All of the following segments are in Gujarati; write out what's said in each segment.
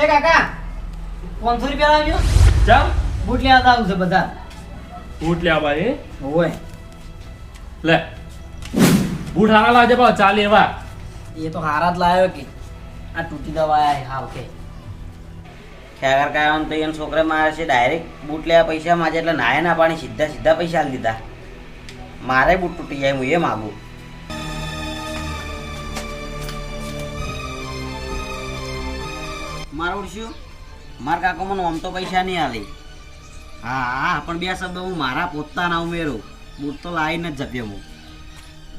એ કાકા પાંચસો રૂપિયા લાવજો ચમ? બૂટ લેવા આવું છે બધા. બૂટ લેવા ભાઈ? ઓય લે. બૂટ હારા લાવજે પાછો ચાલે એવા એ તો હારા જ લાવ્યો કે. આ તૂટી દવા આયા હાવ કે. ખેગર કાયમ તો એને છોકરે મારે છે ડાયરેક્ટ બૂટ લેવા પૈસા માજે એટલે નાય ના પાણી સીધા સીધા પૈસા આલી દીધા. મારે બૂટ તૂટી જાય હું એ માગું. મારું ઉડશું? માર કાકો મને આમ તો પૈસા નહીં આલી. હા હા પણ બે શબ્દ હું મારા પોતાના ઉમેરું. બૂટ તો લાવીને જ જપ્યો હું.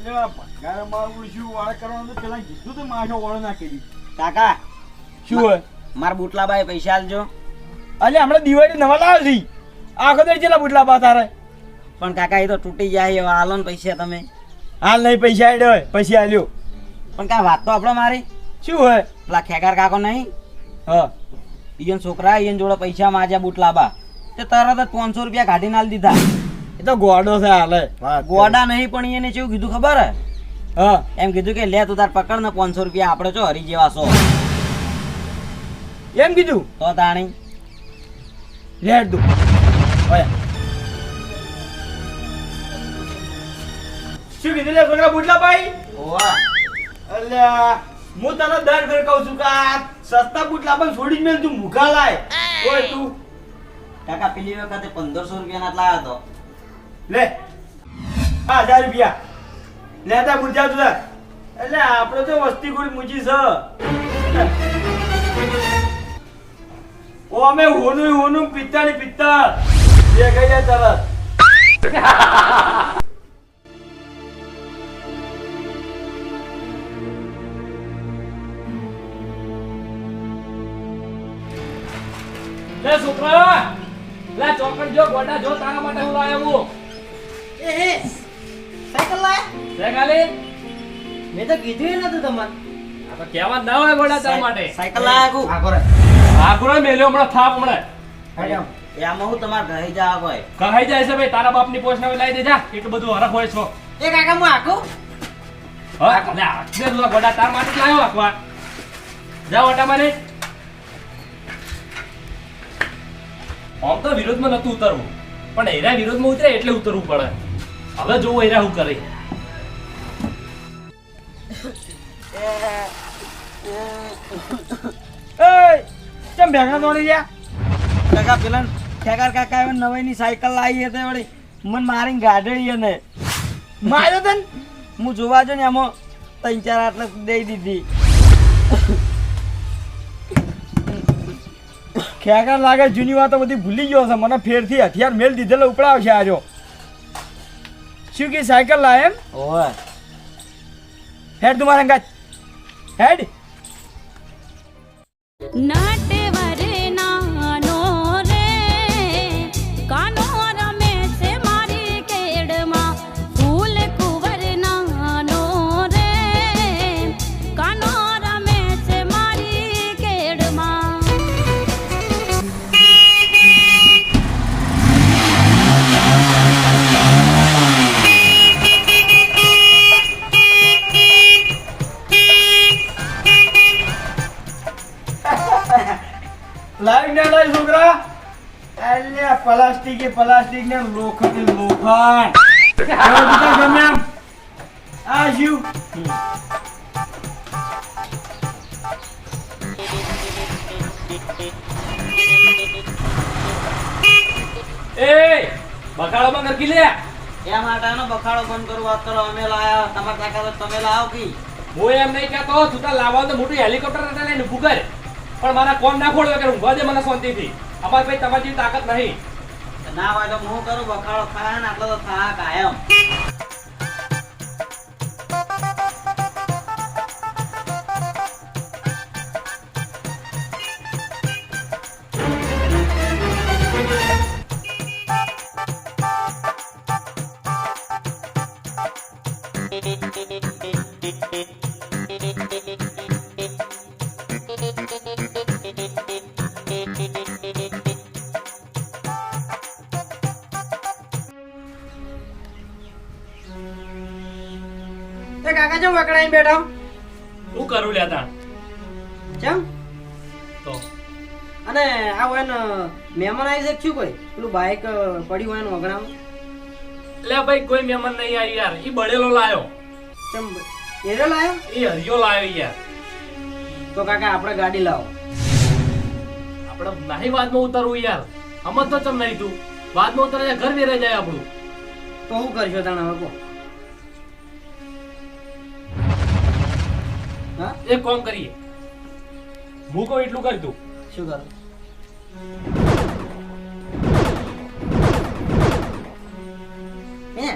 પગાર મારું શું વાળ કરવાનું પેલા કીધું તો માથો વાળ ના કરી. કાકા શું હોય? મારા બુટલા બાય પૈસા આલજો. અલે હમણાં દિવાળી નવા લાવ છે આખો દર બુટલા બા તારે? પણ કાકા એ તો તૂટી જાય આલો ને પૈસા તમે. હાલ નહીં પૈસા આડ્યો પછી આલ્યો. પણ કાંઈ વાત તો આપણે મારી. શું હોય? પેલા ખેગાર કાકો નહીં? હા. ઈયન છોકરા ઈયન જોડે પૈસા માજ્યા બૂટ લાબા. તે તરત જ પાંચસો રૂપિયા કાઢીને નાલ દીધા. એ તો ગોડો છે હાલે. ગોડા નહીં પણ એને કેવું કીધું ખબર? હે. હા એમ કીધું કે લે તું તાર પકડ ને પાંચસો રૂપિયા આપણે છો હરી જેવા છો. એમ કીધું? તો તાણી. લેટ દઉં શું કીધું લે છોકરા બુટલા ભાઈ ઓવા અલ્યા. હું તને દર ફેર કહું છું કે આ સસ્તા બુટલા પણ છોડી જ મેલ તું મુખા લાય. ઓય તું. કાકા પેલી વખતે પંદરસો રૂપિયા ના લાવ્યો તો લે. હજાર રૂપિયા. લેતા મૂર્જા તું એટલે આપણે તો વસ્તી કોઈ મૂજી છે. ઓ અમે હોનું હોનું પિત્તા ની પિત્તા જે જાય તરત. લે છોકરા લે ચોકડ જો ગોડા જો તારા માટે હું લાયો હું. એ હે સાયકલ લાય. લે ગાલી મેં તો કીધું નતું તમને આ તો કહેવા ના હોય ગોડા તારા માટે. સાયકલ લાયા કુ આગો રે. આગળ મેલ્યો હમણાં થાપ હમણાં. એ એમાં હું તમાર ઘરે જા હોય. કહાઈ જાય છે ભાઈ તારા બાપની પોસ્ટ ને લાવી દેજા. એટલું બધું હરખ હોય છો. એ કાકા હું આખું હા લે આ લો ગોડા તાર માટે જ લાવ્યો આખવા જાવ ઓટા મારે. આમ તો વિરોધમાં નતું ઉતરવું. પણ એરા વિરોધમાં ઉતરે એટલે ઉતરવું પડે. હવે જોવું એરા શું કરે. ચમ ભેગા દોડી ગયા કાકા પેલા ઠેકાર કાકા એ નવાઈ ની સાયકલ લાવી હતી વળી મને મારી ગાડડી અને માર્યો તન હું જોવા જો ને એમાં ત્રણ ચાર આટલા દઈ દીધી. ખેગર લાગે જૂની વાતો બધી ભૂલી ગયો છે. મને ફેરથી હથિયાર મેલ દીધેલો ઉપડાવ છે આજો. શું કે સાયકલ લાય એમ? ઓય. હેડ તમારા અંગાત. હેડ. નટવર છોકરા? પ્લાસ્ટિક એ પ્લાસ્ટિક ને લોખંડ એ લોખંડ. ગમે એમ. આ શું? એ બકાળો બંધ કરકી લે. એ માટેનો બખાડો બંધ કરો વાત કરો અમે લાયા તમારા કાકા તો તમે લાવો કી? હું એમ નહીં કહેતો તું તાર લાવવા તો મોટું હેલિકોપ્ટર હતા લઈને કર. પણ મારા કોમ ના ખોડો કે ઊંઘવા દે મને શાંતિથી. અમારે ભાઈ તમારી જેવી તાકાત નહીં. ના હોય તો હું કરું? બખાડો થાય ને આટલો તો થા કાયમ એ કાકા ચમ વકડાઈ બેઠો હું. કરું લેતા કેમ તો? અને આ હોય ને મહેમાન આવી છે શું કોઈ? પેલું બાઈક પડ્યું હોય ને વગડામાં લે ભાઈ કોઈ મહેમાન નહીં આવી યાર. ઈ બળેલો લાયો. ચમ એરો લાયો? એ હરિયો લાયો યાર. તો કાકા આપણે ગાડી લાવો. આપણે નહીં વાતમાં ઉતરવું યાર. અમત તો ચમ નહીં તું વાતમાં ઉતરે ઘર વેરે જાય આપણું. તો શું કરશો તને હવે એક કામ કરીએ. હું કહું એટલું કરી તું શું કરું? હે?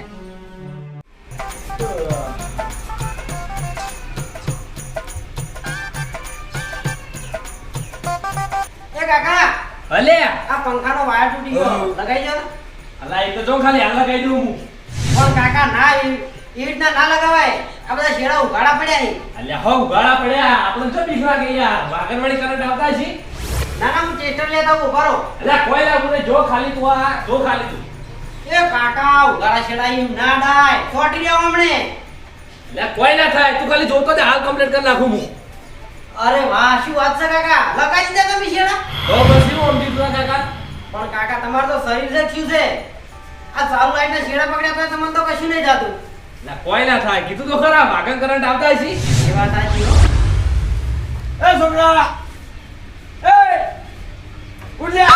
કાકા ભલે. આ પંખાનો વાયર તૂટી ગયો. લગાઈ જો અલા એ તો જો ખાલી હાલ લગાઈ દઉં હું. પણ કાકા ના એ રીતના ના લગાવાય. આ બધા શેડા ઉઘાડા પડ્યા છે. અલ્યા હો ઉગાડા પડ્યા. આપણે જો બીક લાગે યાર. વાગણવાડી કરંટ આવતા છે ના ના હું ચેટર લેતા આવું ઊભા રહો. અલ્યા કોઈ લાગુ ને જો ખાલી તું આ જો ખાલી તું. એ કાકા ઉઘાડા શેડા એમ ના ડાય. છોટી રહ્યો હમણે. અલ્યા કોઈ ના થાય. તું ખાલી જોતો દે હાલ કમ્પ્લીટ કરી નાખું હું. અરે વાહ શું વાત છે કાકા? લગાઈ દે તમે શેડા તો બસ શું સમજી દીધું કાકા? પણ કાકા તમારું તો શરીર છે શું છે. આ ચાલુ લાઈટ ના શેડા પકડ્યા તો તમને તો કશું નહીં થતું. અલ્યા કોઈ ના થાય. કીધું તો ખરા ભાગન કરંટ આવતા છે એ વાત સાચી હો. એ છોકરા! એ! ઉઠ જા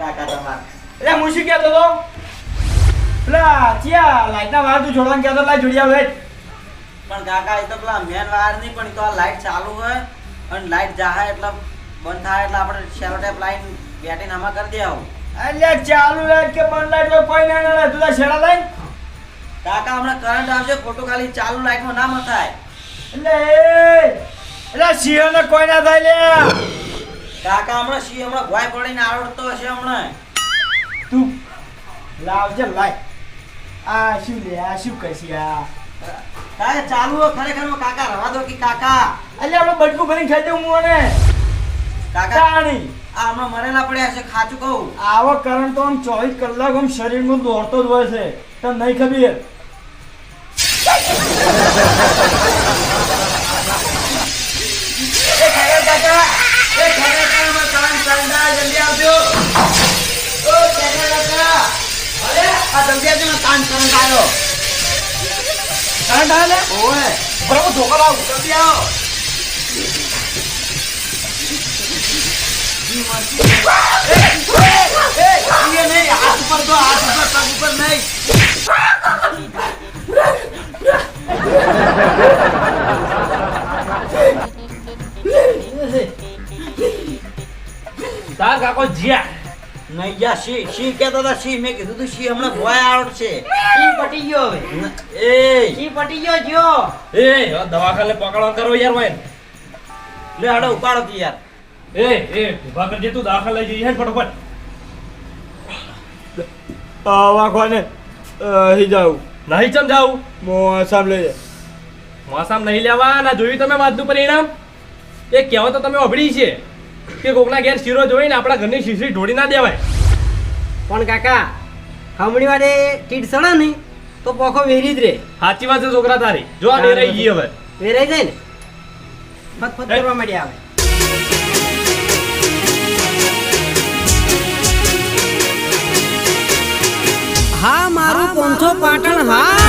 કાકા તમાર. એટલે હું શું કહેતો તો. પેલા ચિયા લાઈટના વાર તું જોડવાનું કહેતો લાઈ જોડી આવે પણ કાકા એ તો પેલા મેન વાર નહીં પણ તો આ લાઈટ ચાલુ હોય. અને લાઈટ જાહે એટલે બંધ થાય એટલે આપણે સેલો ટેપ લાઈન બેટીને આમાં કરી દે આવું. અલ્યા ચાલુ લાઈટ કે બંધ લાઈટ કોઈ ના ના તું શેડા લઈને. કાકા હમણાં કરંટ આવશે ખોટું ખાલી ચાલુ લાઈટમાં ના મથાય. એટલે એટલે સિંહને કોઈ ના થાય લે કાકા હમણાં સી હમણાં ભોય પડીને આવડતો હશે હમણાં. તું લાવજે લાઈ આ શું લે આ શું કહેશી આ? કાકા ચાલુ ખરેખરમાં કાકા રવા દો કે કાકા. અલ્યા આપણે બટકું ભરીને ખાઈ દઉં હું અને. તાણી. આ હમણાં મરેલા પડ્યા હશે ખાચું કહું. આવો કરંટ તો આમ ચોવીસ કલાક આમ શરીરમાં દોડતો જ હોય છે. તને નહીં ખબર? ને કરંટ આવે ઓય બરાબર ધોકા લાવ. જલ્દી આવો. એ એ નહીં હાથ ઉપર તો હાથ ઉપર પગ ઉપર નહીં તાર કાકો જ્યા. નહીં જા શી શી કહેતો હતા શી? મેં કીધું તું શી હમણાં ભોય આવડશે શી પટી ગયો હવે? એ. શી પટી ગયો જો એ દવાખાને પકડવા કરો યાર ભાઈ. લે હાડો ઉપાડો યાર. એ એ ઊભા કરજે તું દાખલ લઈ જઈએ ફટોફટ. આવા કોને અહીં જાઉં. નહીં ચમ જાવું મોસમ લઈ જાય. મોસામ નહીં લેવા ના જોયું તમે વાતનું પરિણામ એ કહેવત તો તમે અભડી છે કે કોકના ઘેર શીરો જોઈને આપણા ઘરની શીશરી ઢોળી ના દેવાય. પણ કાકા હમણી વારે ટીટ સડે નહીં તો પોખો વેરી જ રે. સાચી વાત છે છોકરા તારી. જો આ ડેરાઈ ગઈ હવે. વેરાઈ જાય ને? ફત ફત કરવા માંડ્યા આવે મારું પોંથો પાટણ હા?